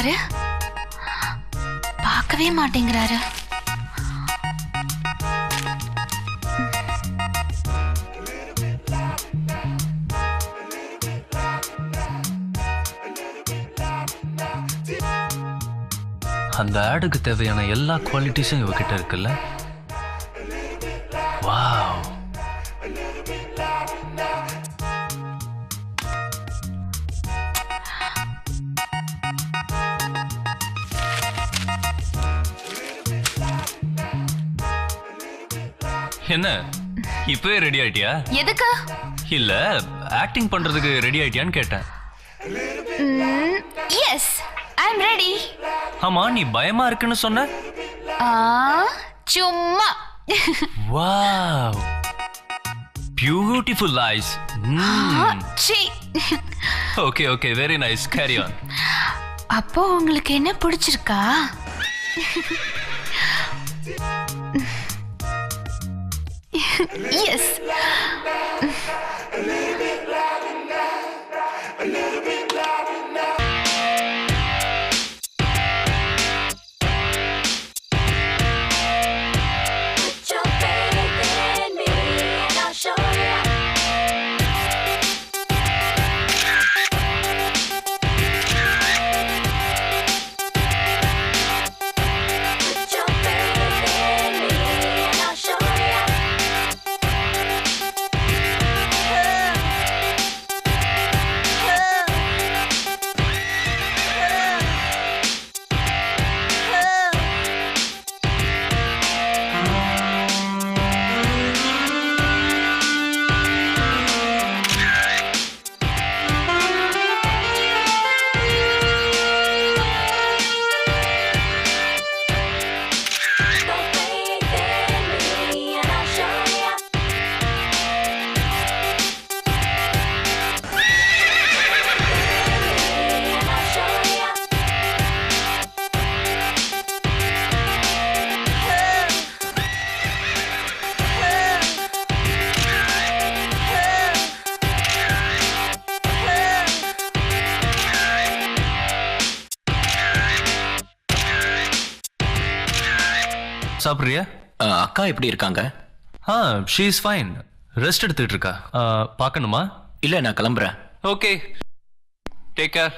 இருக்காரு பார்க்கவே மாட்டேங்கிறாரு. அந்த ஆடுக்கு தேவையான எல்லா குவாலிட்டிஸும் இவகிட்ட இருக்குல்ல? என்ன? இப்பவே ரெடி ஆயிட்டியா? எதுக்கு? இல்ல ஆக்டிங் பண்றதுக்கு ரெடி ஆயிட்டியான்னு கேட்டேன். எஸ் ஐ எம் ரெடி ஆமா நீ பயமா இருக்குன்னு சொன்ன? சும்மா. Wow. Beautiful eyes okay okay very nice carry on அப்போ உங்களுக்கு என்ன பிடிச்சிருக்கா? எஸ் சாப்பிட்றியா? அக்கா எப்படி இருக்காங்க? Ah she is fine rest எடுத்துட்டு இருக்கா. பார்க்கணுமா? இல்ல நான் கிளம்புறேன். ஓகே டேக் கேர்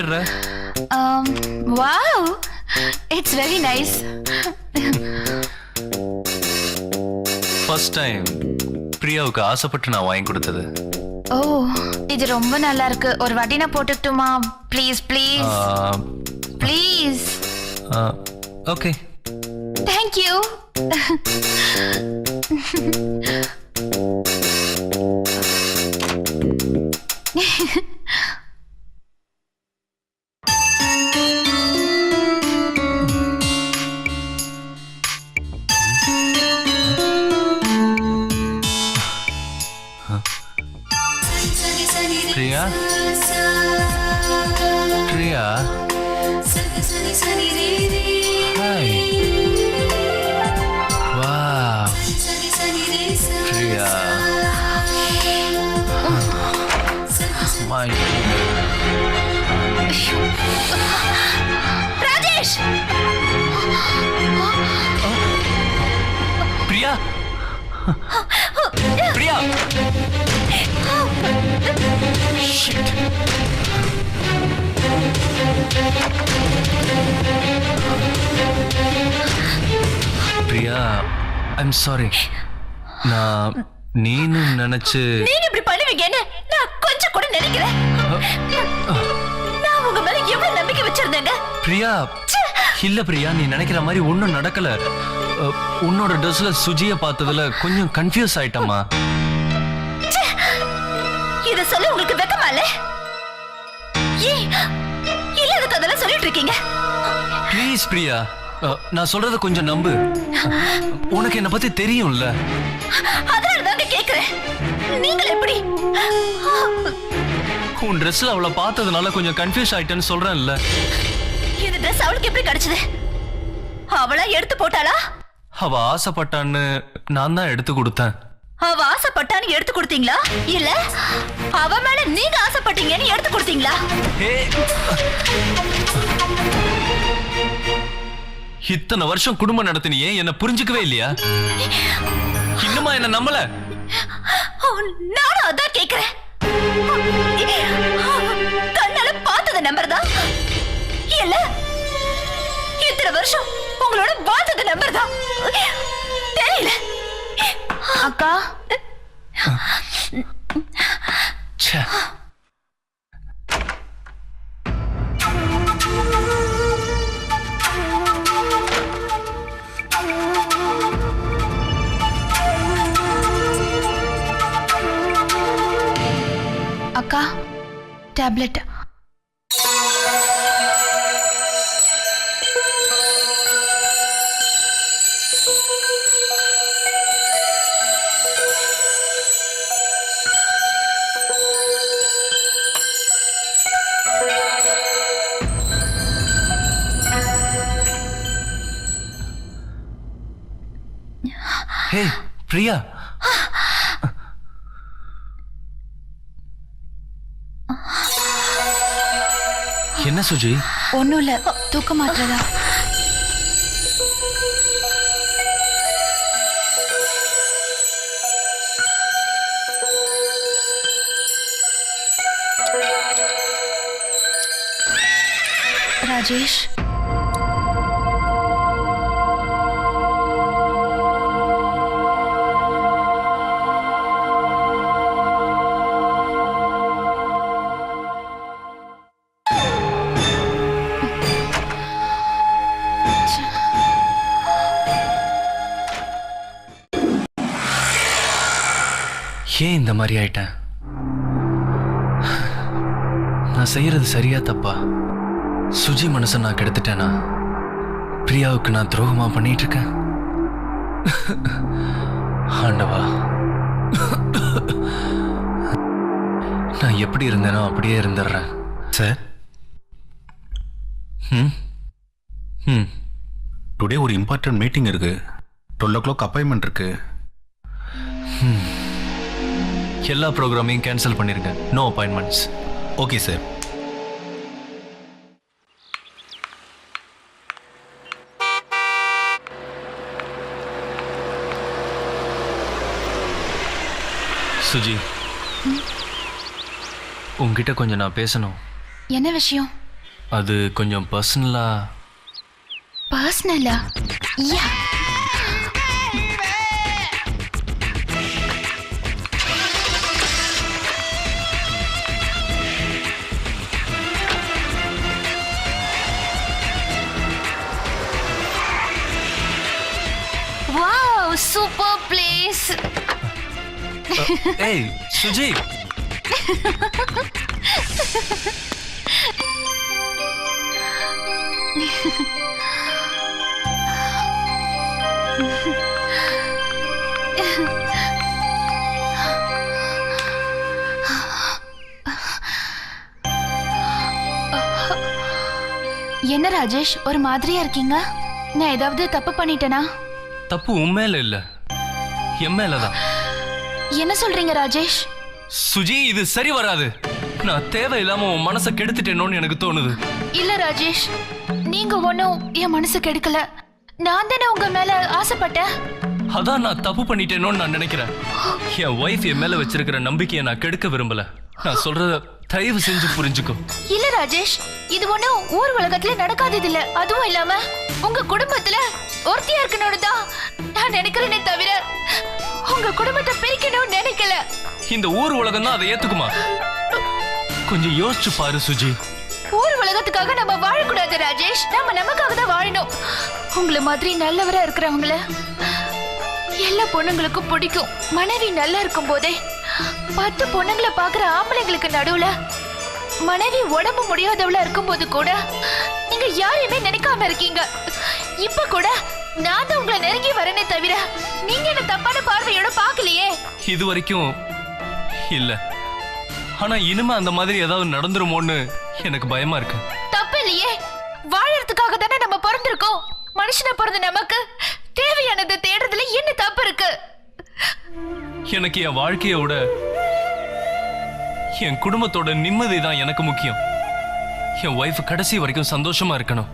என்ன தேடுற? Um, wow, it's very nice. First time பிரியாவுக்கு ஆசைப்பட்டு நான் வாங்கி கொடுத்தது. ஓ இது ரொம்ப நல்லா இருக்கு. ஒரு வாட்டி நான் போட்டுக்கிட்டுமா please please please okay thank you Priya Priya hi வா Priya my Rajesh Priya Priya Shit. Priya I'm sorry நான் நீனு நினைச்சு நீங்க இப்படி பண்ணுவீங்கன்னு நான் கொஞ்சம் கூட நினைக்கிறேன். நான் உங்க மேல எவ்வளவு நம்பிக்கை வச்சிருந்தேங்க. பிரியா இல்ல பிரியா நீ நினைக்கிற மாதிரி ஒண்ணும் நடக்கல. உன்னோட ட்ரெஸ்ல சுஜிய பார்த்ததுல கொஞ்சம் கன்ஃபியூஸ் ஆயிட்டம்மா. இத சொல்ல உங்களுக்கு வெக்கமா இல்ல? கதெல்லாம் சொல்லிட்டு இருக்கீங்க? ப்ளீஸ் பிரியா. நான் சொல்றத கொஞ்சம் நம்பு. உனக்கு என்ன பத்தி தெரியும்ல. அதனால தாங்க கேக்குறேன். நீங்கள் எப்படி? உன் ட்ரெஸ்ல அவளை பார்த்ததுனால கொஞ்சம் கன்ஃபியூஸ் ஆயிட்டேன்னு சொல்றேன்ல. இந்த ட்ரெஸ் அவளுக்கு எப்படி கிடைச்சது? அவளா எடுத்து போட்டாளா? அவ ஆசைப்பட்டான்னு நான் தான் எடுத்து கொடுத்தேன். அவ ஆசைப்பட்டான்னு எடுத்து கொடுத்தீங்களா? இல்ல அவ மேல நீங்க ஆசைப்பட்டீங்கன்னு எடுத்து கொடுத்தீங்களா? இத்தனை வருஷம் குடும்பம் நடத்தினியே என்ன புரிஞ்சுக்கவே இல்லையா? இன்னுமா என்ன நம்பல? நானும் அதான் கேக்குறேன். கண்ணால பார்த்தத நம்பர் தான் இல்ல இத்தனை வருஷம் உங்களோட வாழ்ந்தத நம்பர் தான் தெரியல. அக்கா ఛా అక్క టాబ్లెట్. ஹே பிரியா என்ன சுஜி ஒண்ணும் இல்ல தூக்க மாத்திரதா ராஜேஷ் ஏன் இந்த மாதிரி ஆயிட்டேன் நான் செய்யறது சரியா தப்பா? சுஜி மனசை நான் கெடுத்துட்டேனா? பிரியாவுக்கு நான் துரோகமா பண்ணிட்டு இருக்கேன் ஆண்டவா. நான் எப்படி இருந்தேனோ அப்படியே இருந்துடுறேன். சார். ம்? ம். டுடே ஒரு இம்பார்ட்டன்ட் மீட்டிங் இருக்கு. டுவெல் ஓ கிளாக் அப்பாயின்மெண்ட் இருக்கு எல்லா ப்ரோக்ராமையும் கேன்சல் பண்ணிருங்க. No appointments okay sir Suji. உங்ககிட்ட கொஞ்சம் நான் பேசணும். என்ன விஷயம்? அது கொஞ்சம் பர்சனலா பர்சனலா யா ஏய் சுஜி என்ன ராஜேஷ் ஒரு மாதிரியா இருக்கீங்க? நான் ஏதாவது தப்பு பண்ணிட்டேனா? தப்பு உண்மையில இல்ல. என் மேலதான். என்ன சொல்றீங்க ராஜேஷ்? சுஜி இது சரி வராது. நான் தேவையில்லாம உன் மனசை கெடுத்துட்டேனோன்னு எனக்கு தோணுது. இல்ல ராஜேஷ். நீங்க ஒன்னும் என் மனசு கெடுக்கல. நான் தானே உங்க மேல ஆசைப்பட்டேன். அதான் நான் தப்பு பண்ணிட்டேனோன்னு நான் நினைக்கிறேன். என் ஒய்ஃப் என் மேல வச்சிருக்கிற நம்பிக்கையை நான் கெடுக்க விரும்பல. நான் சொல்றத தயவு செஞ்சு புரிஞ்சுக்கோ. இல்ல ராஜேஷ். இது ஒண்ணும் ஊர் உலகத்துல நடக்காதது இல்ல அதுவும் இல்லாம உங்க குடும்பத்துல ஒருத்தியா இருக்கணும்னு தான் நான் நினைக்கிறேனே தவிர உங்க குடும்பத்தை பிரிக்கணும்னு நினைக்கல. இந்த ஊர் உலகம் தான் அதை ஏத்துக்குமா? கொஞ்சம் யோசிச்சு பாரு சுஜி. ஊர் உலகத்துக்காக நம்ம வாழக்கூடாது ராஜேஷ். நம்ம நமக்காக தான் வாழணும். உங்களை மாதிரி நல்லவரா இருக்கிறவங்கள எல்லா பொண்ணுங்களுக்கும் பிடிக்கும். மனைவி நல்லா இருக்கும் போதே பத்து பொண்ணுங்களை பாக்குற ஆம்பளைங்களுக்கு நடுவுல மனைவி உடம்பு முடியாதவளா இருக்கும்போது கூட நீங்க யாரையுமே நினைக்காம இருக்கீங்க. இப்ப கூட நான் தான் உங்களை நெருங்கி வரேனே தவிர நீங்க என்ன தப்பான பார்வையோட பாக்கலையே இது வரைக்கும் இல்ல. ஆனா இனிமே அந்த மாதிரி ஏதாவது நடந்துருமோன்னு எனக்கு பயமா இருக்கு. தப்பு இல்லையே வாழறதுக்காக தானே நம்ம பிறந்திருக்கோம். மனுஷனை பிறந்த நமக்கு தேவையானதை தேடுறதுல என்ன தப்பு இருக்கு? எனக்கு என் வாழ்க்கையை விட என் குடும்பத்தோட நிம்மதி தான் எனக்கு முக்கியம். என் ஒய்ஃப் கடைசி வரைக்கும் சந்தோஷமா இருக்கணும்.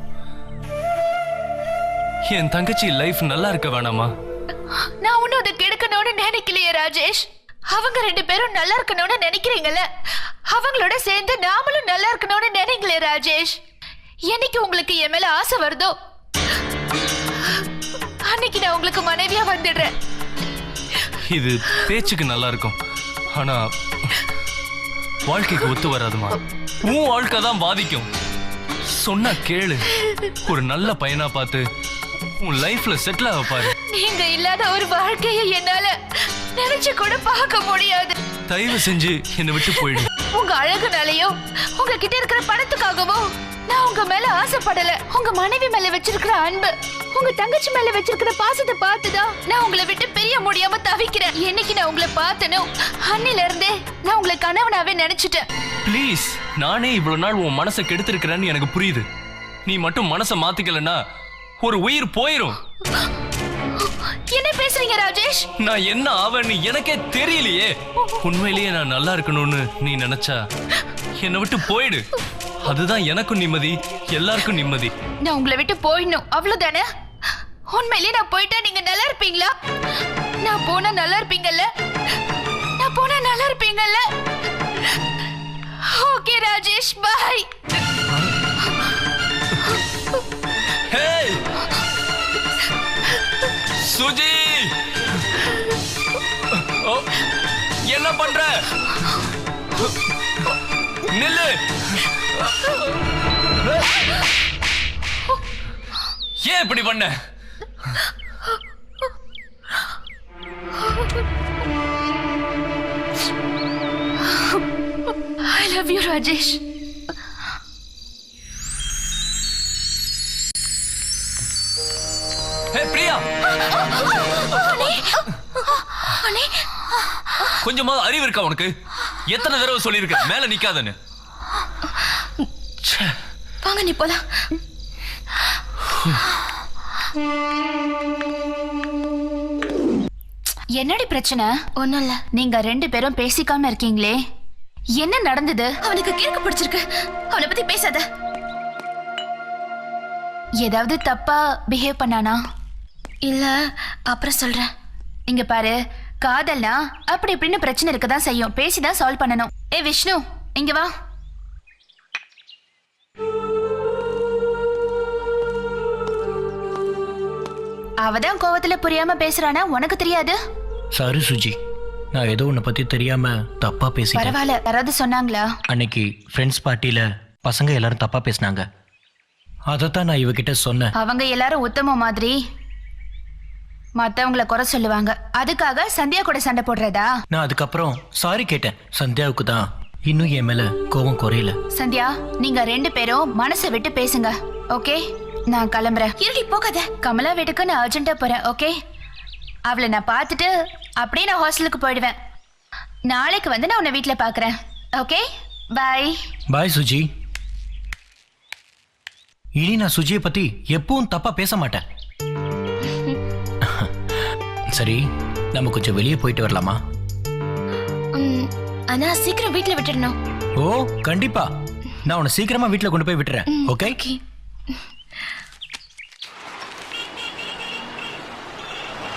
என் தங்கச்சி லைஃப் நல்லா இருக்க வேணாமா? நான் ஒன்னும் அதை கெடுக்கணும்னு நினைக்கலையே ராஜேஷ். அவங்க ரெண்டு பேரும் நல்லா இருக்கணும்னு நினைக்கிறீங்கல்ல? அவங்களோட சேர்ந்து நாமளும் நல்லா இருக்கணும்னு நினைங்களே ராஜேஷ். என்னைக்கு உங்களுக்கு என் மேல ஆசை வருதோ அன்னைக்கு நான் உங்களுக்கு மனைவியா வந்துடுறேன். இது பேச்சுக்கு நல்லா இருக்கும். ஆனா வாழ்க்கைக்கு ஒத்து வராதுமா? உன் வாழ்க்கை தான் பாதிக்கும். சொன்னா கேளு. ஒரு நல்ல பையனா பார்த்து உன் லைஃப்ல செட்டில் ஆக பாரு. நீங்க இல்லாத ஒரு வாழ்க்கையை என்னால நினைச்சு கூட பார்க்க முடியாது. தயவு செஞ்சு என்னை விட்டு போயிடு. உங்க அழகுனாலயோ உங்க கிட்ட இருக்கிற பணத்துக்காகவோ நான் உங்க மேல ஆசைப்படல. உங்க மனைவி மேல வச்சிருக்கிற அன்பு உங்க தங்கச்சி மேல வச்சிருக்கிற பாசத்தை பார்த்துதான் நான் உங்களை விட்டு பிரிய முடியாம தவிக்கிறேன். என்னைக்கு நான் உங்களை பார்த்தனோ அன்னில இருந்தே நான் உங்களை கணவனாவே நினைச்சிட்டேன். ப்ளீஸ் நானே இவ்வளவு நாள் உன் மனசை கெடுத்திருக்கிறேன்னு எனக்கு புரியுது. நீ மட்டும் மனசை மாத்திக்கலன்னா ஒரு உயிர் போயிரும். என்ன பேசுறீங்க ராஜேஷ்? நான் என்ன ஆவேன்னு எனக்கே தெரியலையே. உண்மையிலேயே நான் நல்லா இருக்கணும்னு நீ நினைச்சா என்னை விட்டு போயிடு. அதுதான் எனக்கும் நிம்மதி எல்லாருக்கும் நிம்மதி. நான் உங்களை விட்டு போயிடணும் அவ்வளவுதானே? உண்மையிலேயே நான் போயிட்டா நீங்க நல்லா இருப்பீங்களா? நான் போனா நல்லா இருப்பீங்கல்ல? நான் போனா நல்லா இருப்பீங்கல்ல? Okay Rajesh bye Suji! ஓ, என்ன பண்ற? நில்லு! ஏன் இப்படி பண்ண? ஐ லவ் யூ ராஜேஷ் கொஞ்சமா அறிவு இருக்கா உனக்கு? எத்தனை தடவை சொல்லியிருக்க? மேல நிக்காதன்னு. வாங்க நீ போலாம். என்னடி பிரச்சனை? ஒண்ணும் இல்ல. நீங்க ரெண்டு பேரும் பேசிக்காம இருக்கீங்களே. என்ன நடந்தது? அவனுக்கு கேட்க பிடிச்சிருக்கு. அவனை பத்தி பேசாத. ஏதாவது தப்பா பிஹேவ் பண்ணானா? இல்ல அப்புறம் சொல்றேன். இங்க பாரு காதல்னா அப்படி இப்படின்னு பிரச்சனை இருக்கதான் செய்யும். பேசிதான் சால்வ் பண்ணணும். ஏ விஷ்ணு இங்க வா. அவதான் கோவத்துல புரியாம பேசுறானா? உனக்கு தெரியாது? சாரி சுஜி. நான் ஏதோ உன்னை பத்தி தெரியாம தப்பா பேசிட்டேன். பரவாயில்ல. யாராவது சொன்னாங்களா? அன்னைக்கு ஃப்ரெண்ட்ஸ் பார்ட்டியில பசங்க எல்லாரும் தப்பா பேசினாங்க. அதைத்தான் நான் இவகிட்ட சொன்னேன். அவங்க எல்லாரும் உத்தம மாதிரி மத்தவங்கள குறை சொல்லுவாங்க. அதுக்காக சந்தியா கூட சண்டை போடுறதா? நான் அதுக்கப்புறம் சாரி கேட்டேன். சந்தியாவுக்கு தான் இன்னும் என் மேல கோபம் குறையல. சந்தியா நீங்க ரெண்டு பேரும் மனசை விட்டு பேசுங்க. ஓகே? நான் கிளம்புறேன். இருடி போகாத கமலா வீட்டுக்கு நான் அர்ஜென்ட்டா போறேன். ஓகே? அவளை நான் பார்த்துட்டு அப்படியே நான் ஹாஸ்டலுக்கு போயிடுவேன். நாளைக்கு வந்து நான் உன்னை வீட்டில் பார்க்குறேன் ஓகே? Bye bye Suji. இனி நான் சுஜியை பத்தி எப்பவும் தப்பா பேச மாட்டேன். சரி நம்ம கொஞ்சம் வெளியே போயிட்டு வரலாமா? ஆனா சீக்கிரம் வீட்ல விட்டுடணும் ஓ கண்டிப்பா. நான் உன்னை சீக்கிரமா வீட்ல கொண்டு போய் விட்டுறேன். ஓகே.